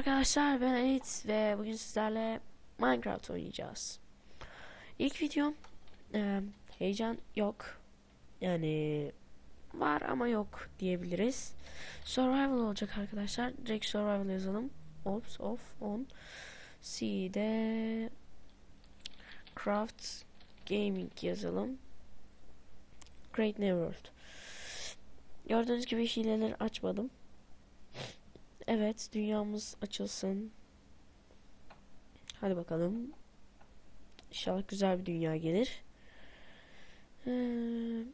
arkadaşlar ben Elit ve bugün sizlerle Minecraft oynayacağız. İlk videom e, heyecan yok. Yani var ama yok diyebiliriz. Survival olacak arkadaşlar. Direkt survival yazalım. Ops off on. C'de Craft Gaming yazalım. Great New World. Gördüğünüz gibi hileleri açmadım. Evet, dünyamız açılsın. Hadi bakalım. İnşallah güzel bir dünya gelir. Ee,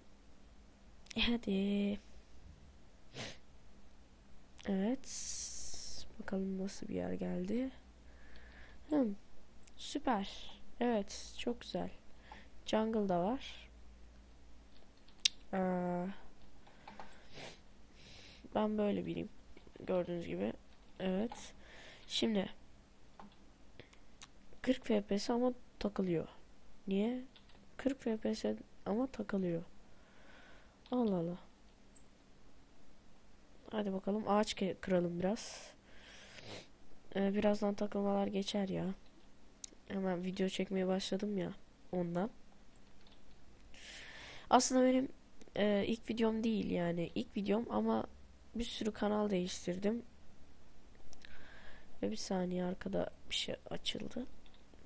hadi. Evet. Bakalım nasıl bir yer geldi. Hmm, süper. Evet, çok güzel. Jungle da var. Ee, ben böyle biriyim. Gördüğünüz gibi. Evet. Şimdi 40 FPS ama takılıyor. Niye? 40 FPS ama takılıyor. Allah Allah. Hadi bakalım ağaç kıralım biraz. Ee, birazdan takılmalar geçer ya. Hemen video çekmeye başladım ya ondan. Aslında benim e, ilk videom değil yani ilk videom ama bir sürü kanal değiştirdim. Ve bir saniye arkada bir şey açıldı.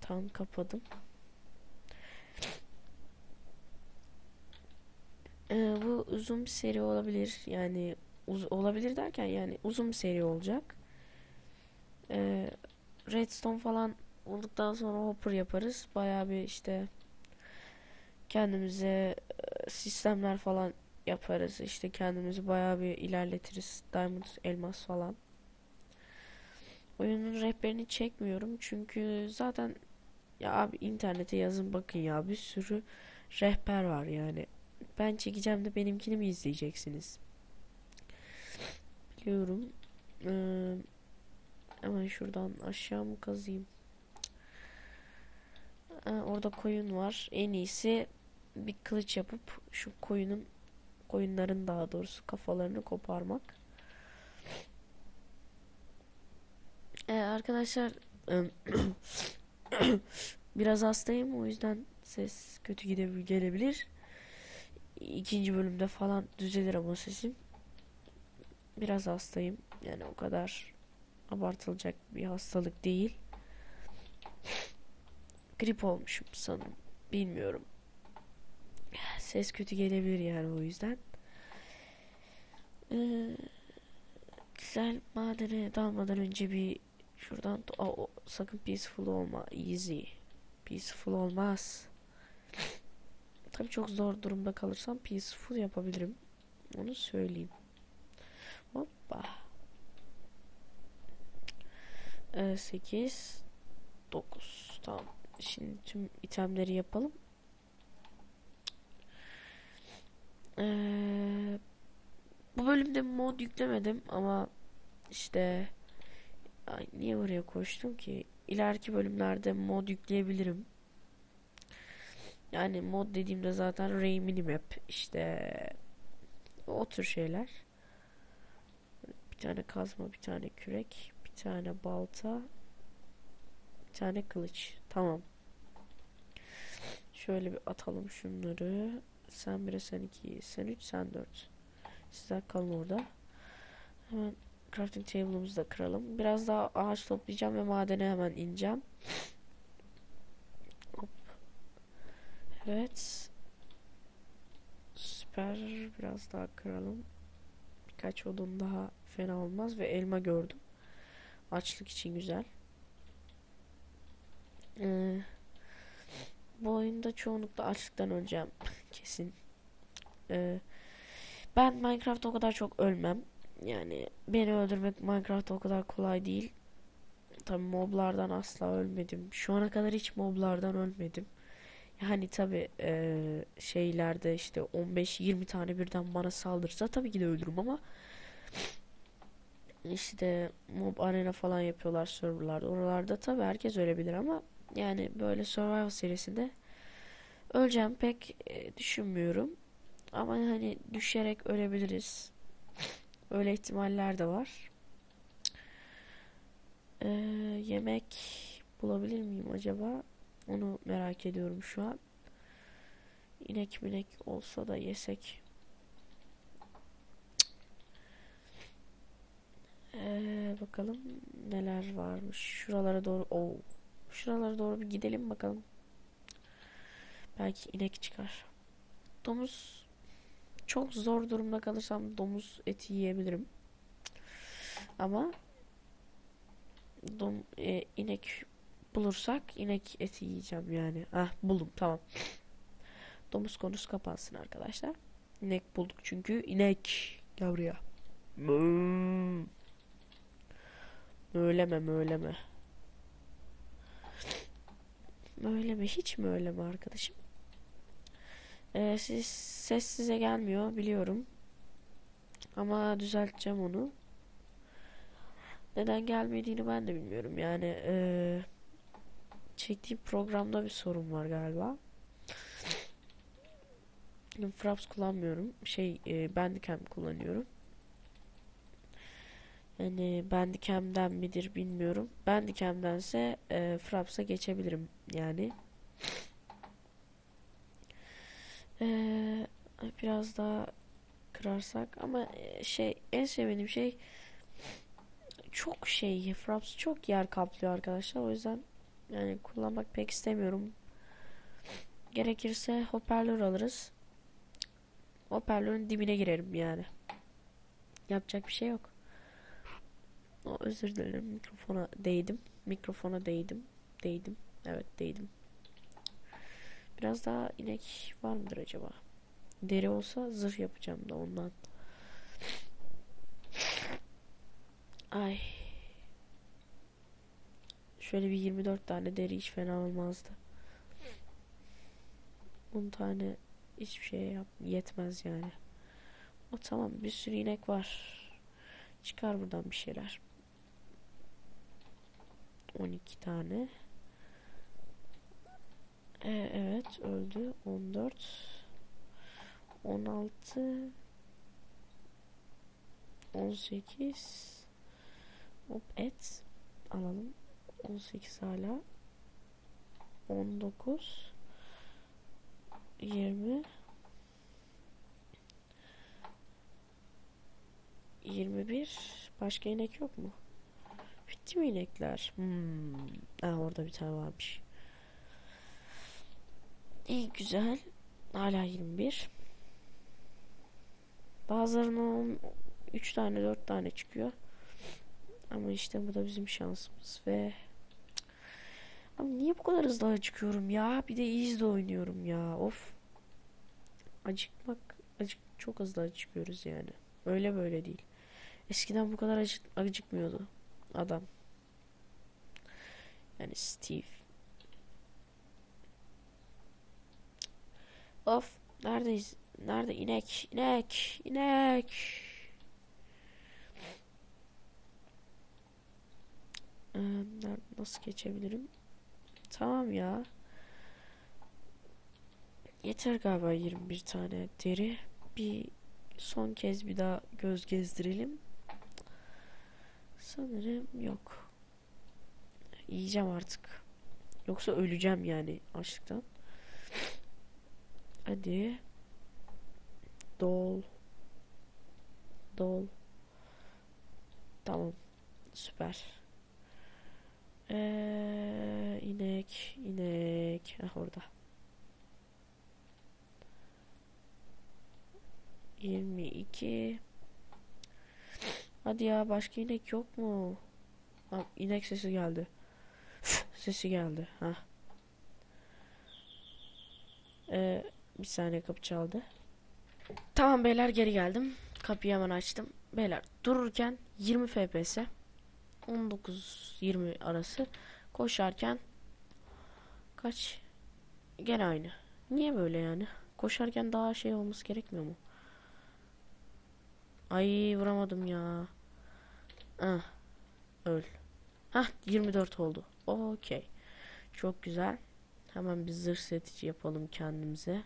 Tam kapadım. Ee, bu uzun bir seri olabilir. Yani uz olabilir derken yani uzun bir seri olacak. Ee, Redstone falan olduktan sonra hopper yaparız. Bayağı bir işte kendimize sistemler falan yaparız. İşte kendimizi bayağı bir ilerletiriz. Diamond, elmas falan. Oyunun rehberini çekmiyorum çünkü zaten ya abi internete yazın bakın ya bir sürü rehber var yani. Ben çekeceğim de benimkini mi izleyeceksiniz? Biliyorum. Ee, hemen şuradan aşağı mı kazayım? Ee, orada koyun var. En iyisi bir kılıç yapıp şu koyunun koyunların daha doğrusu kafalarını koparmak. Ee, arkadaşlar biraz hastayım o yüzden ses kötü gidebilir gelebilir. İkinci bölümde falan düzelir ama sesim. Biraz hastayım. Yani o kadar abartılacak bir hastalık değil. Grip olmuşum sanırım. Bilmiyorum. Ses kötü gelebilir yani o yüzden. Ee, güzel madene dalmadan önce bir şuradan o, sakın peaceful olma. Easy. Peaceful olmaz. Tabii çok zor durumda kalırsam peaceful yapabilirim. Onu söyleyeyim. Hoppa. Ee, 8 9 Tamam. Şimdi tüm itemleri yapalım. Ee, bu bölümde mod yüklemedim ama işte ay, niye oraya koştum ki? İleriki bölümlerde mod yükleyebilirim. Yani mod dediğimde zaten Ray Minimap işte o tür şeyler. Bir tane kazma, bir tane kürek, bir tane balta, bir tane kılıç. Tamam. Şöyle bir atalım şunları. Sen 1'e sen 2, sen 3, sen 4. Sizler kalın orada. Hemen crafting table'ımızı da kıralım. Biraz daha ağaç toplayacağım ve madene hemen ineceğim. Hop. Evet. Süper. Biraz daha kıralım. Birkaç odun daha fena olmaz ve elma gördüm. Açlık için güzel. Ee, bu oyunda çoğunlukla açlıktan öleceğim. Kesin. Ee, ben Minecraft'ta o kadar çok ölmem. Yani beni öldürmek Minecraft'ta o kadar kolay değil. Tabi moblardan asla ölmedim. Şu ana kadar hiç moblardan ölmedim. Yani tabi e, şeylerde işte 15-20 tane birden bana saldırsa tabii ki de ölürüm ama işte mob arena falan yapıyorlar serverlarda. Oralarda tabi herkes ölebilir ama yani böyle survival serisinde öleceğim pek e, düşünmüyorum. Ama hani düşerek ölebiliriz. Öyle ihtimaller de var. Ee, yemek bulabilir miyim acaba? Onu merak ediyorum şu an. İnek minek olsa da yesek. Ee, bakalım neler varmış. Şuralara doğru. Oo. Şuralara doğru bir gidelim bakalım. Belki inek çıkar. Domuz çok zor durumda kalırsam domuz eti yiyebilirim. Ama dom e, inek bulursak inek eti yiyeceğim yani. Ah buldum tamam. Domuz konusu kapansın arkadaşlar. İnek bulduk çünkü inek. Buraya. Mmm. Möyleme möyleme. Möyleme hiç möyleme arkadaşım. Ee, siz, ses size gelmiyor biliyorum. Ama düzelteceğim onu. Neden gelmediğini ben de bilmiyorum. Yani ee, çektiğim programda bir sorun var galiba. Fraps kullanmıyorum. Şey e, Bandicam kullanıyorum. Yani Bandicam'den midir bilmiyorum. Bandicam'dense e, Fraps'a geçebilirim yani. Ee, biraz daha kırarsak ama e, şey en sevdiğim şey çok şey Fraps çok yer kaplıyor arkadaşlar. O yüzden yani kullanmak pek istemiyorum. Gerekirse hoparlör alırız. Hoparlörün dibine girerim yani. Yapacak bir şey yok o, özür dilerim mikrofona değdim mikrofona değdim değdim evet değdim Biraz daha inek var mıdır acaba? Deri olsa zırh yapacağım da ondan. Ay. Şöyle bir 24 tane deri hiç fena olmazdı. 10 tane hiçbir şey yap yetmez yani. O tamam bir sürü inek var. Çıkar buradan bir şeyler. 12 tane. Ee, evet öldü. 14 16 18 Hop et alalım. 18 hala 19 20 21 Başka inek yok mu? Bitti mi inekler? Hmm. Aa, orada bir tane varmış. İyi güzel. Hala 21. Bazılarının 3 tane 4 tane çıkıyor. Ama işte bu da bizim şansımız ve Abi niye bu kadar hızlı acıkıyorum ya? Bir de easy'de oynuyorum ya. Of. Acıkmak acık çok hızlı acıkıyoruz yani. Öyle böyle değil. Eskiden bu kadar acık acıkmıyordu adam. Yani Steve. Of. Neredeyiz? Nerede? inek? İnek. İnek. Ee, nasıl geçebilirim? Tamam ya. Yeter galiba 21 tane deri. Bir son kez bir daha göz gezdirelim. Sanırım yok. Yiyeceğim artık. Yoksa öleceğim yani açlıktan. Hadi. Dol. Dol. Tamam. Süper. Ee, inek, inek. Heh, orada. 22. Hadi ya başka inek yok mu? Ha, inek sesi geldi. Sesi geldi. Ha. Ee, bir saniye kapı çaldı. Tamam beyler geri geldim. Kapıyı hemen açtım. Beyler dururken 20 FPS 19-20 arası koşarken kaç gene aynı. Niye böyle yani? Koşarken daha şey olması gerekmiyor mu? Ay vuramadım ya. Ah, öl. Hah 24 oldu. Okey. Çok güzel. Hemen bir zırh seti yapalım kendimize.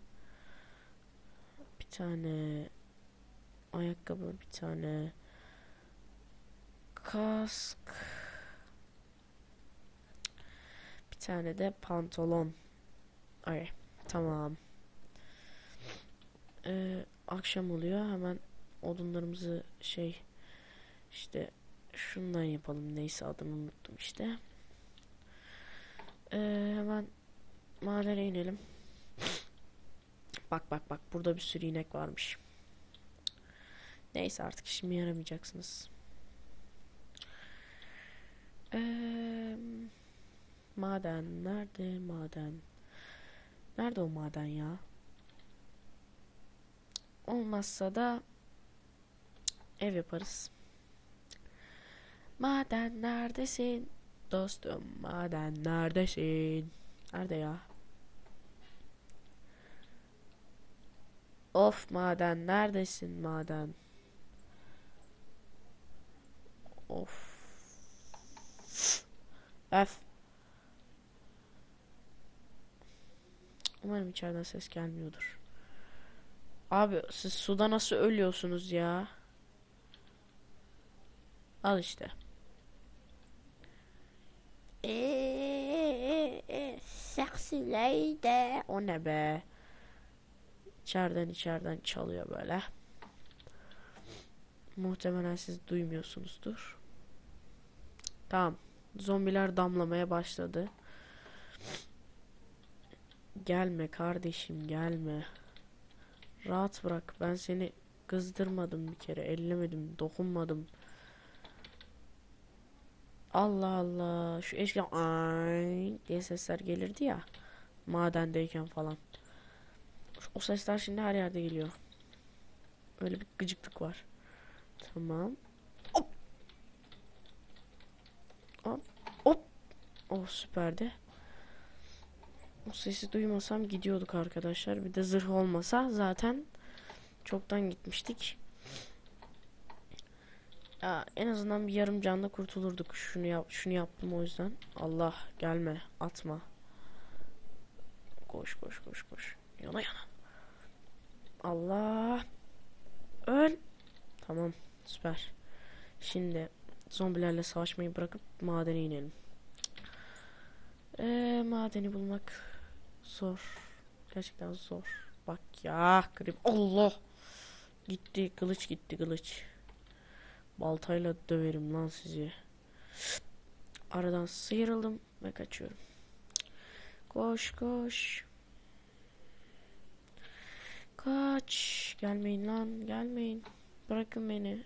Bir tane ayakkabı, bir tane kask. tane de pantolon. Ay tamam. Ee, akşam oluyor hemen odunlarımızı şey işte şundan yapalım neyse adını unuttum işte. Ee, hemen madene inelim. Bak bak bak burada bir sürü inek varmış. Neyse artık işime yaramayacaksınız. Ee, maden nerede maden? Nerede o maden ya? Olmazsa da ev yaparız. Maden neredesin? Dostum maden neredesin? Nerede ya? Of maden neredesin maden? Of. F. Umarım içeriden ses gelmiyordur. Abi siz suda nasıl ölüyorsunuz ya? Al işte. Eee, sexy. O ne be? İçeriden içeriden çalıyor böyle. Muhtemelen siz duymuyorsunuzdur. Tamam. Zombiler damlamaya başladı. Gelme kardeşim gelme. Rahat bırak. Ben seni kızdırmadım bir kere. Ellemedim, dokunmadım. Allah Allah. Şu eskiden ay diye sesler gelirdi ya. Madendeyken falan. O sesler şimdi her yerde geliyor. Öyle bir gıcıklık var. Tamam. Hop. Hop. Hop. Oh süperdi. O sesi duymasam gidiyorduk arkadaşlar. Bir de zırh olmasa zaten çoktan gitmiştik. Ya, en azından bir yarım canla kurtulurduk. Şunu yap, şunu yaptım o yüzden. Allah gelme, atma. Koş koş koş koş. Yana yana. Allah. Öl. Tamam, süper. Şimdi zombilerle savaşmayı bırakıp madene inelim. Ee, madeni bulmak zor. Gerçekten zor. Bak ya, grip. Allah. Gitti, kılıç gitti, kılıç. Baltayla döverim lan sizi. Aradan sıyrıldım ve kaçıyorum. Koş koş. Kaç. Gelmeyin lan gelmeyin. Bırakın beni.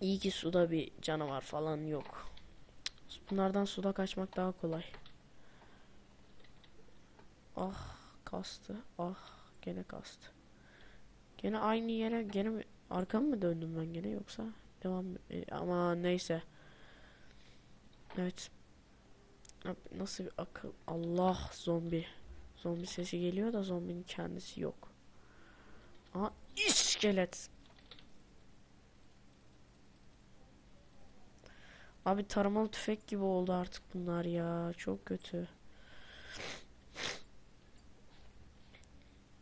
İyi ki suda bir canavar falan yok. Bunlardan suda kaçmak daha kolay. Ah kastı. Ah gene kastı. Gene aynı yere gene mi arkam mı döndüm ben gene yoksa devam e, ama neyse. Evet. Nasıl bir akıl Allah zombi. Zombi sesi geliyor da zombinin kendisi yok. Aha iskelet. Abi taramalı tüfek gibi oldu artık bunlar ya. Çok kötü.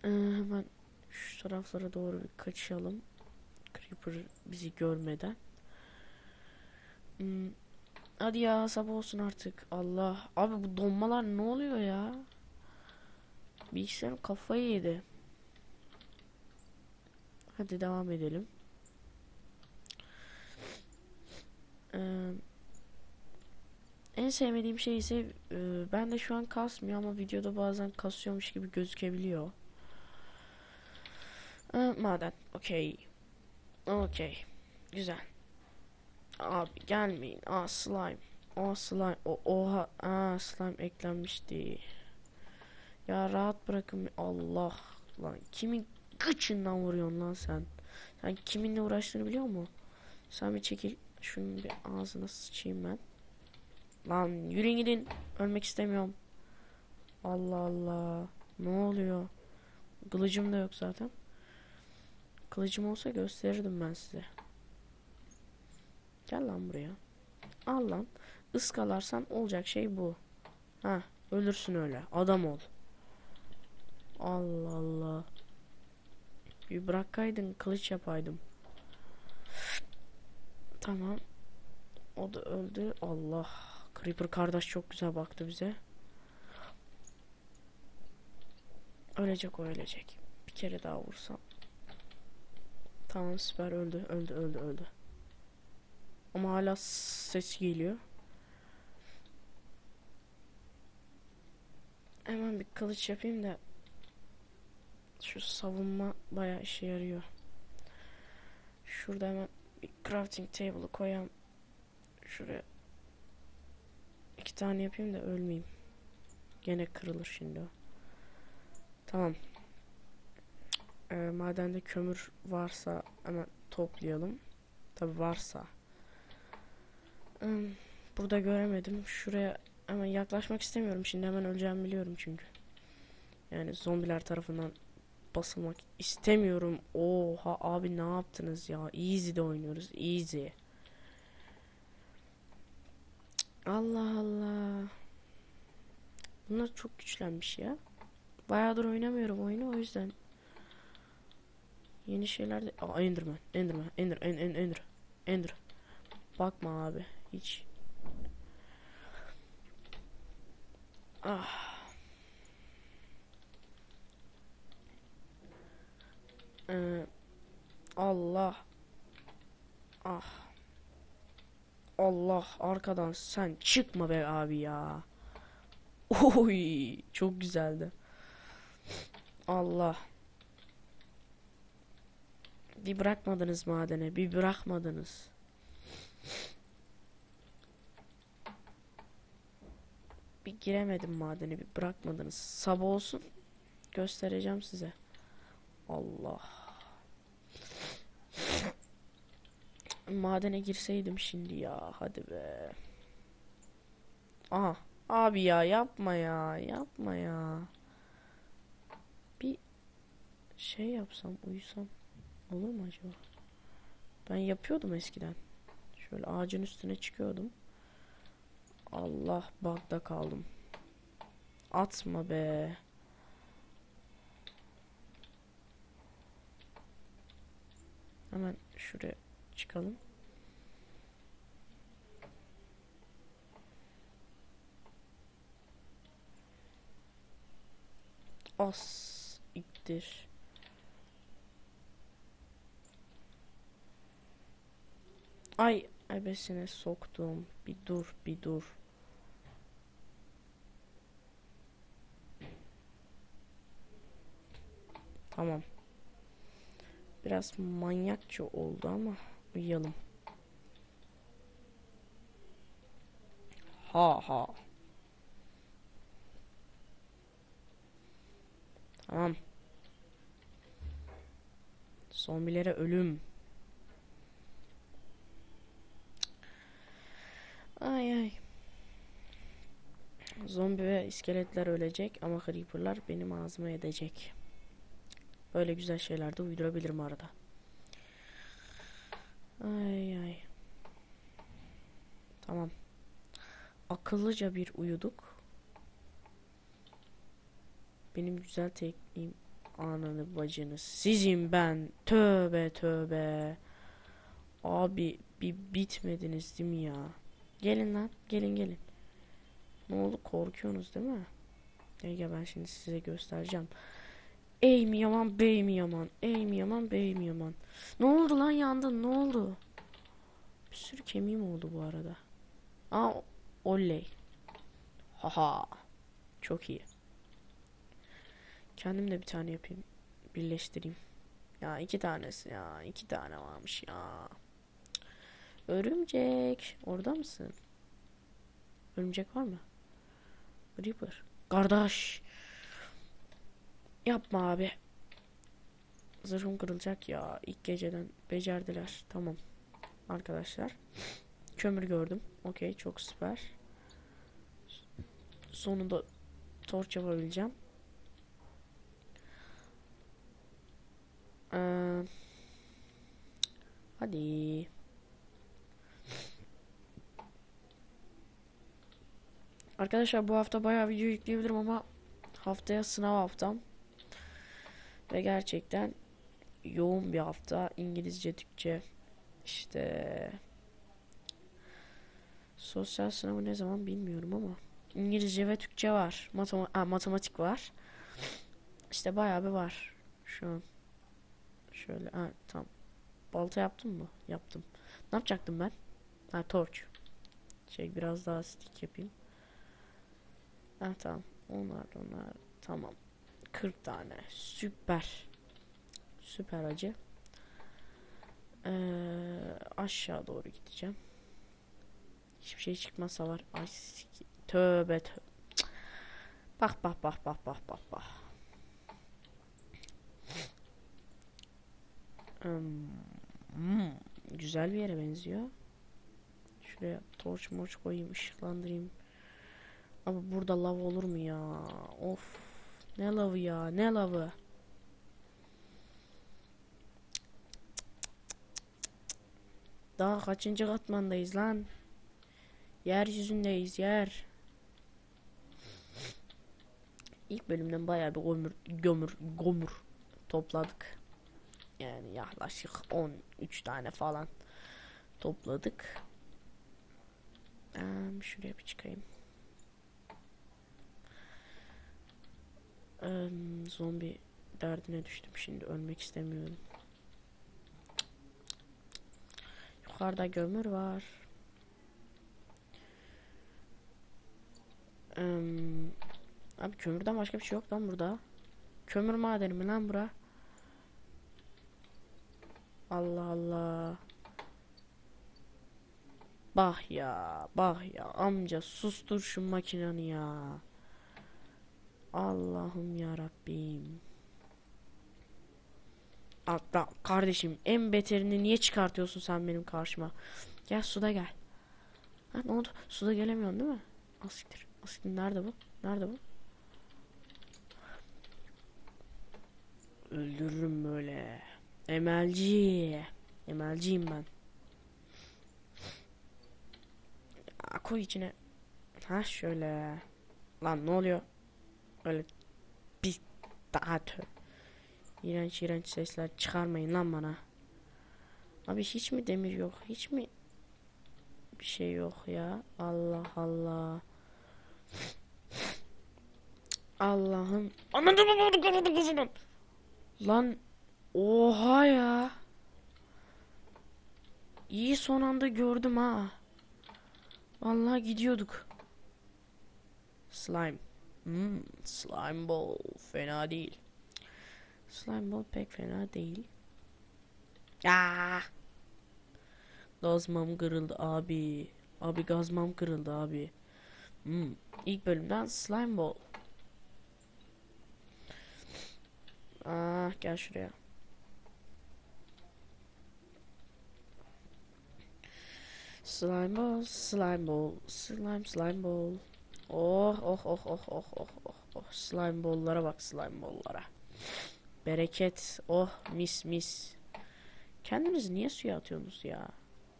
Ee, hemen taraflara doğru bir kaçalım. Creeper bizi görmeden. Hmm. Hadi ya sabah olsun artık. Allah. Abi bu donmalar ne oluyor ya? Bilgisayarım kafayı yedi. Hadi devam edelim. Ee, en sevmediğim şey ise e, ben de şu an kasmıyor ama videoda bazen kasıyormuş gibi gözükebiliyor. Maden. Okey. Okey. Güzel. Abi gelmeyin. Aa slime. Aa slime. O, oha. Aa slime eklenmişti. Ya rahat bırakın. Allah. Lan kimin gıçından vuruyorsun lan sen? Sen kiminle uğraştığını biliyor musun? Sen bir çekil. Şunun bir ağzına sıçayım ben. Lan yürüyün gidin. Ölmek istemiyorum. Allah Allah. Ne oluyor? Kılıcım da yok zaten. Kılıcım olsa gösterirdim ben size. Gel lan buraya. Al lan. Iskalarsan olacak şey bu. Ha, ölürsün öyle. Adam ol. Allah Allah. Bir bırakaydın kılıç yapaydım. Tamam. O da öldü. Allah. Creeper kardeş çok güzel baktı bize. Ölecek o ölecek. Bir kere daha vursam. Tamam süper öldü. Öldü öldü öldü. Ama hala ses geliyor. Hemen bir kılıç yapayım da şu savunma bayağı işe yarıyor. Şurada hemen bir crafting table'ı koyayım. Şuraya iki tane yapayım da ölmeyeyim. Gene kırılır şimdi o. Tamam. Ee, madende kömür varsa hemen toplayalım. Tabi varsa. Hmm, burada göremedim. Şuraya hemen yaklaşmak istemiyorum. Şimdi hemen öleceğimi biliyorum çünkü. Yani zombiler tarafından basılmak istemiyorum. Oha abi ne yaptınız ya? Easy'de oynuyoruz. Easy. Allah Allah. Bunlar çok güçlenmiş ya. Bayağıdır oynamıyorum oyunu o yüzden. Yeni şeyler de... Aa Enderman. Enderman. Ender. En, en, Ender. Ender. Bakma abi. Hiç. Ah. Ee, Allah. Ah. Allah arkadan sen çıkma be abi ya. Oy çok güzeldi. Allah. Bir bırakmadınız madene, bir bırakmadınız. Bir giremedim madene, bir bırakmadınız. Sabah olsun göstereceğim size. Allah. Madene girseydim şimdi ya. Hadi be. Aha. Abi ya yapma ya. Yapma ya. Bir şey yapsam uyusam olur mu acaba? Ben yapıyordum eskiden. Şöyle ağacın üstüne çıkıyordum. Allah bug'da kaldım. Atma be. Hemen şuraya çıkalım. As iktir. Ay ebesine soktum. Bir dur bir dur. Tamam. Biraz manyakça oldu ama uyuyalım. Ha ha. Tamam. Zombilere ölüm. Ay ay. Zombi ve iskeletler ölecek ama creeperlar benim ağzıma edecek. Böyle güzel şeyler de uydurabilirim arada. Ay ay. Tamam. Akıllıca bir uyuduk. Benim güzel tekniğim ananı bacını sizin ben tövbe tövbe abi bir bitmediniz değil mi ya gelin lan gelin gelin ne oldu korkuyorsunuz değil mi gel ben şimdi size göstereceğim ey mi yaman bey mi yaman ey mi yaman bey mi yaman ne oldu lan yandın ne oldu bir sürü kemiğim oldu bu arada aa oley haha çok iyi Kendim de bir tane yapayım. Birleştireyim. Ya iki tanesi ya. iki tane varmış ya. Örümcek. Orada mısın? Örümcek var mı? Reaper. Kardeş. Yapma abi. Zırhım kırılacak ya. İlk geceden becerdiler. Tamam. Arkadaşlar. Kömür gördüm. Okey çok süper. Sonunda torç yapabileceğim. Ee, hadi. Arkadaşlar bu hafta bayağı video yükleyebilirim ama haftaya sınav haftam. Ve gerçekten yoğun bir hafta. İngilizce, Türkçe, işte Sosyal sınavı ne zaman bilmiyorum ama. İngilizce ve Türkçe var. Matema ha, matematik var. İşte bayağı bir var şu an. Şöyle ha tamam. Balta yaptım mı? Yaptım. Ne yapacaktım ben? Ha torç. Şey biraz daha stick yapayım. Ha tamam. Onlar onlar. Tamam. 40 tane. Süper. Süper acı. Ee, aşağı doğru gideceğim. Hiçbir şey çıkmazsa var. Ay tövbe tövbe. Bak bak bak bak bak bak bak. Hmm, hmm, güzel bir yere benziyor. Şuraya torç morç koyayım, ışıklandırayım. Ama burada lav olur mu ya? Of. Ne lavı ya? Ne lavı? Daha kaçıncı katmandayız lan? Yeryüzündeyiz yer. İlk bölümden bayağı bir gömür, gömür, gömür topladık. Yani yaklaşık 13 tane falan topladık. Ee, şuraya bir çıkayım. Ee, zombi derdine düştüm şimdi ölmek istemiyorum. Yukarıda gömür var. Ee, abi kömürden başka bir şey yok lan burada. Kömür madeni mi lan bura? Allah Allah. Bah ya, bah ya. Amca sustur şu makinanı ya. Allah'ım ya Rabbim. Hatta kardeşim en beterini niye çıkartıyorsun sen benim karşıma? Gel suda gel. Ha ne oldu? Suda gelemiyorsun değil mi? Asiktir. Asiktir nerede bu? Nerede bu? Öldürürüm böyle. Emelci. Emelciyim ben. Ya, koy içine. Ha şöyle. Lan ne oluyor? Öyle bir daha tö. İğrenç iğrenç sesler çıkarmayın lan bana. Abi hiç mi demir yok? Hiç mi bir şey yok ya? Allah Allah. Allah'ım. Anladım kızının? Lan oha ya. İyi son anda gördüm ha. Vallahi gidiyorduk. Slime. Hmm, slime ball fena değil. Slime ball pek fena değil. Aa! Gazmam kırıldı abi. Abi gazmam kırıldı abi. Hmm, ilk bölümden slime ball. Ah gel şuraya. Slime ball, slime ball, slime slime ball. Oh oh oh oh oh oh oh oh slime ball'lara bak slime ball'lara. Bereket. Oh mis mis. Kendinizi niye suya atıyorsunuz ya?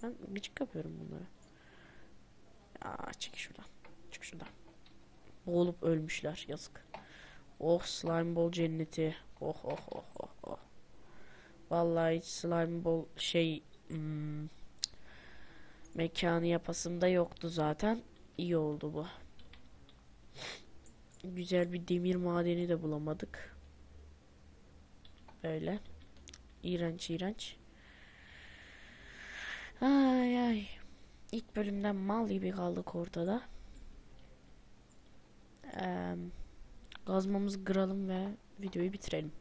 Ben gıcık yapıyorum bunları. Ya çık şuradan. Çık şuradan. Boğulup ölmüşler yazık. Oh slime ball cenneti. Oh oh oh oh oh. Vallahi hiç slime ball şey hmm, mekanı yapasımda yoktu zaten. İyi oldu bu. Güzel bir demir madeni de bulamadık. Böyle. İğrenç iğrenç. Ay ay. İlk bölümden mal gibi kaldık ortada. Eee Gazmamızı kıralım ve videoyu bitirelim.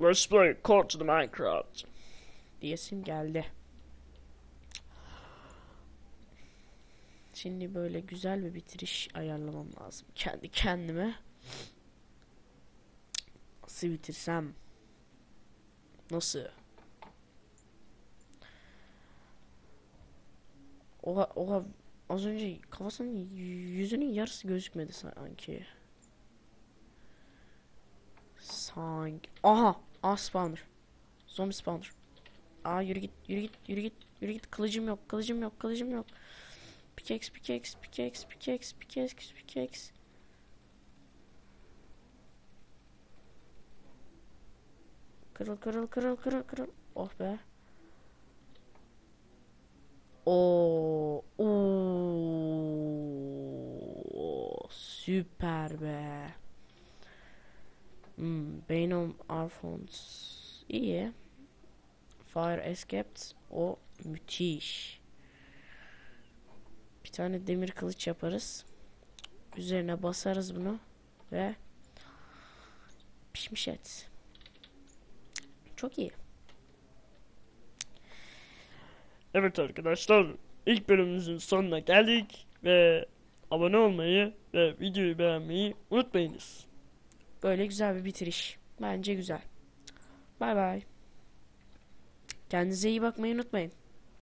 Let's play Call to the Minecraft. Diyesim geldi. Şimdi böyle güzel bir bitiriş ayarlamam lazım. Kendi kendime. Nasıl bitirsem? Nasıl? Oha oha az önce kafasının yüzünün yarısı gözükmedi sanki. Sanki. Aha! Ah spawner. Zombi spawner. Aa yürü git, yürü git, yürü git, yürü git. Kılıcım yok, kılıcım yok, kılıcım yok. Pickaxe, pickaxe, pickaxe, pickaxe, pickaxe, pickaxe. Kırıl, kırıl, kırıl, kırıl, kırıl. Oh be. Oo, oo, süper be. Hmm, Venom Arfons iyi. Fire Escaped o müthiş. Bir tane demir kılıç yaparız. Üzerine basarız bunu ve pişmiş et. Çok iyi. Evet arkadaşlar, ilk bölümümüzün sonuna geldik ve abone olmayı ve videoyu beğenmeyi unutmayınız. Böyle güzel bir bitiriş. Bence güzel. Bay bay. Kendinize iyi bakmayı unutmayın.